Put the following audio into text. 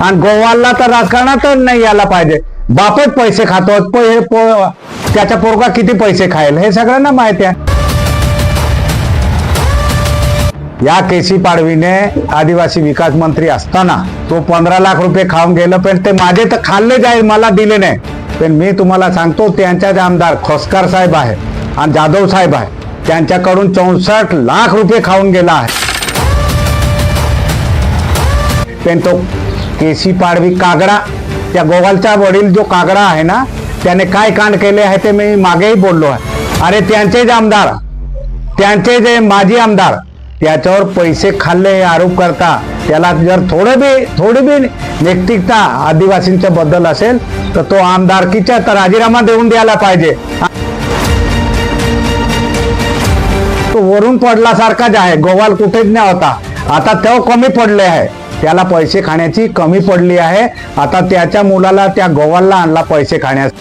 आणि गोवाला तर राजकारणात नाही यायला पाहिजे. बापच पैसे खातो. पो, हे पो- त्याचा पोरगा किती पैसे खाईल? हे सगळ्यांना माहिती आहे. या केसी पाडवीने आदिवासी विकास मंत्री असताना तो पंधरा लाख रुपये खाऊन गेलं पण ते माझे तर खाल्ले जाईल मला दिले नाही. पण मी तुम्हाला सांगतो त्यांच्या आमदार खोसकर साहेब आहे आणि जाधव साहेब आहे. त्यांच्याकडून चौसष्ट लाख रुपये खाऊन गेला आहे. पण तो केसी पाडवी कागडा. त्या गोवालचा वडील जो कागडा आहे ना त्याने काय कांड केले आहे ते मी मागेही बोललो आहे. अरे त्यांचे जे आमदार त्यांचे जे माजी आमदार त्याच्यावर पैसे खाल्ले हे आरोप करता त्याला जर थोडे बी थोडी बी नैतिकता आदिवासींच्या बद्दल असेल तर तो आमदारकीच्या तर राजीनामा देऊन द्यायला पाहिजे. तो वरून पडल्यासारखाच आहे. गोवाल कुठेच नाही होता. आता तो कमी पडले आहे. त्याला पैसे खाण्याची कमी पडली आहे. आता त्याच्या मुलाला त्या गोवाला आणला पैसे खाण्यास.